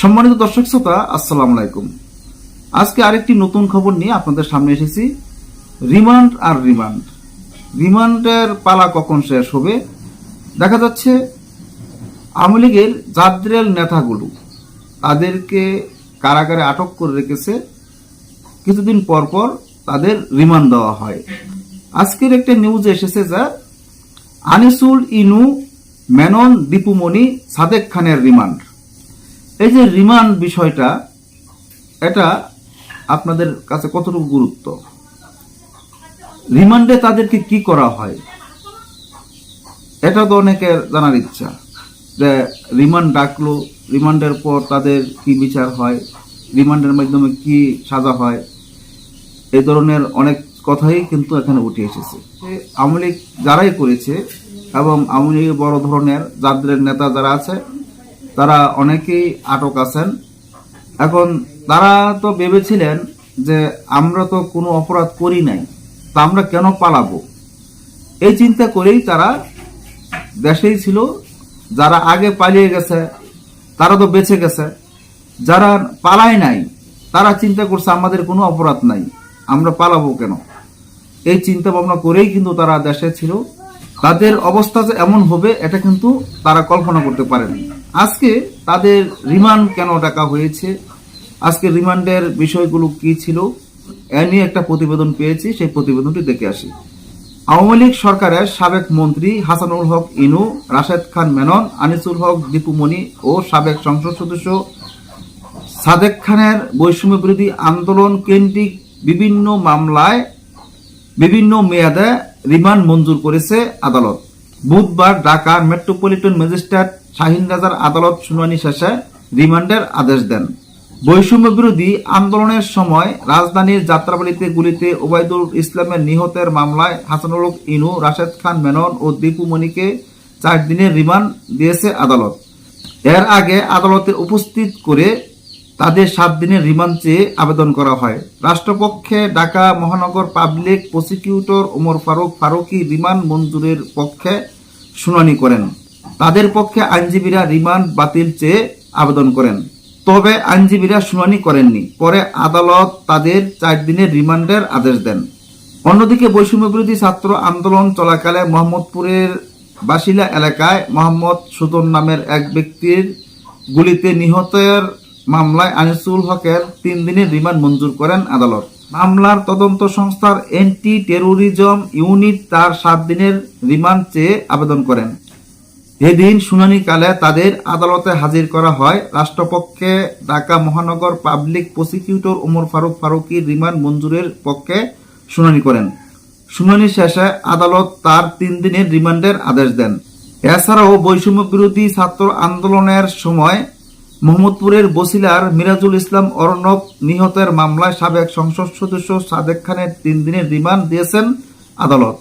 সম্মানিত দর্শক শ্রোতা, আসসালামু আলাইকুম। আজকে আরেকটি নতুন খবর নিয়ে আপনাদের সামনে এসেছি। রিমান্ড আর রিমান্ড। রিমান্ডের পালা কখন শেষ হবে? দেখা যাচ্ছে, আওয়ামী লীগের জাদ্রেল নেতাগুলো তাদেরকে কারাগারে আটক করে রেখেছে। কিছুদিন পর পর তাদের রিমান্ড দেওয়া হয়। আজকের একটা নিউজ এসেছে যে আনিসুল ইনু, মেনন দীপুমণি, সাদেক খানের রিমান্ড। এই যে রিমান্ড বিষয়টা, এটা আপনাদের কাছে কতটুকু গুরুত্ব? রিমান্ডে তাদেরকে কি করা হয়? এটা তো অনেকের জানার ইচ্ছা যে রিমান্ড ডাকলো, রিমান্ডের পর তাদের কি বিচার হয়, রিমান্ডের মাধ্যমে কি সাজা হয় এই ধরনের অনেক কথাই কিন্তু এখানে উঠে এসেছে। আওয়ামী লীগ যারাই করেছে এবং আওয়ামী লীগের বড় ধরনের যাদের নেতা যারা আছে তারা অনেকেই আটক আছেন। এখন তারা তো ভেবেছিলেন যে আমরা তো কোনো অপরাধ করি নাই, তা আমরা কেন পালাবো? এই চিন্তা করেই তারা দেশেই ছিল। যারা আগে পালিয়ে গেছে, তারা তো বেঁচে গেছে। যারা পালায় নাই, তারা চিন্তা করছে আমাদের কোনো অপরাধ নাই, আমরা পালাবো কেন? এই চিন্তা ভাবনা করেই কিন্তু তারা দেশে ছিল। তাদের অবস্থা যে এমন হবে, এটা কিন্তু তারা কল্পনা করতে পারেন আজকে তাদের রিমান্ড কেন ডাকা হয়েছে? আজকে রিমান্ডের বিষয়গুলো কি ছিল? এ নিয়ে একটা প্রতিবেদন পেয়েছি, সেই প্রতিবেদনটি দেখে আসি। আওয়ামী লীগ সরকারের সাবেক মন্ত্রী হাসানুল হক ইনু, রাশেদ খান মেনন, আনিসুল হক দীপুমণি ও সাবেক সংসদ সদস্য সাদেক খানের বৈষম্য বিরোধী আন্দোলন কেন্দ্রিক বিভিন্ন মামলায় বিভিন্ন মেয়াদে রিমান্ড মঞ্জুর করেছে আদালত। বুধবার ঢাকা মেট্রোপলিটন ম্যাজিস্ট্রেট শাহিন রাজার আদালত শুনানি শেষে রিমান্ডের আদেশ দেন। বৈষম্য বিরোধী আন্দোলনের সময় রাজধানীর যাত্রাবাড়িতে গুলিতে ওবায়দুল ইসলামের নিহতের মামলায় হাসানুল ইনু, রাশেদ খান, মেনন ও দীপু মণিকে চার দিনের রিমান্ড দিয়েছে আদালত। এর আগে আদালতে উপস্থিত করে তাদের সাত দিনের রিমান্ড চেয়ে আবেদন করা হয়। রাষ্ট্রপক্ষে ঢাকা মহানগর public prosecutor Omar Faruk Faruki remand মঞ্জুরের পক্ষে শুনানি করেন। তাদের পক্ষে আইনজীবীরা রিমান্ড বাতিল চেয়ে আবেদন করেন। তবে আইনজীবীরা শুনানি করেননি। পরে আদালত তাদের চার দিনের রিমান্ডের আদেশ দেন। অন্যদিকে বৈষম্য বিরোধী ছাত্র আন্দোলন চলাকালে মোহাম্মদপুরের বাসিলা এলাকায় মোহাম্মদ সুদন নামের এক ব্যক্তির গুলিতে নিহতের মামলায় আনিসুল হকের তিন দিনের রিমান্ড মঞ্জুর করেন আদালত। মামলার তদন্ত সংস্থার এন্টি টেরোরিজম ইউনিট তার সাত দিনের রিমান্ড চেয়ে আবেদন করেন। এদিন শুনানিকালে তাদের আদালতে হাজির করা হয়। রাষ্ট্রপক্ষে ঢাকা মহানগর পাবলিক প্রসিকিউটর ওমর ফারুক ফারুকির রিমান্ড মঞ্জুরের পক্ষে শুনানি করেন। শুনানি শেষে আদালত তার তিন দিনের রিমান্ডের আদেশ দেন। এছাড়াও বৈষম্য বিরোধী ছাত্র আন্দোলনের সময় মোহাম্মদপুরের বসিলার মিরাজুল ইসলাম অর্ণব নিহতের মামলায় সাবেক সংসদ সদস্য সাদেক খানের তিন দিনের রিমান্ড দিয়েছেন আদালত।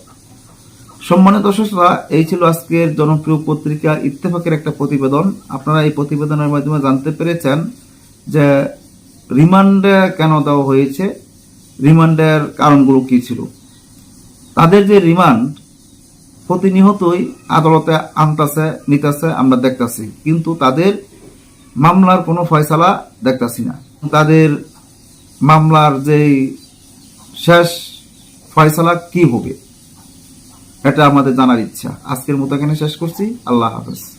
সম্মানিত দর্শকরা, এই ছিল আজকের জনপ্রিয় পত্রিকা ইত্তেফাকের একটা প্রতিবেদন। আপনারা এই প্রতিবেদনের মাধ্যমে জানতে পেরেছেন যে রিমান্ডে কেন দেওয়া হয়েছে, রিমান্ডের কারণগুলো কি ছিল। তাদের যে রিমান্ড, প্রতিনিয়তই আদালতে আনতেছে, নিতেছে, আমরা দেখতাছি। কিন্তু তাদের মামলার কোনো ফয়সালা দেখতাছি না। তাদের মামলার যেই শেষ ফয়সালা কি হবে? এটা আমাদের জানার ইচ্ছা। আজকের মতো এখানে শেষ করছি। আল্লাহ হাফেজ।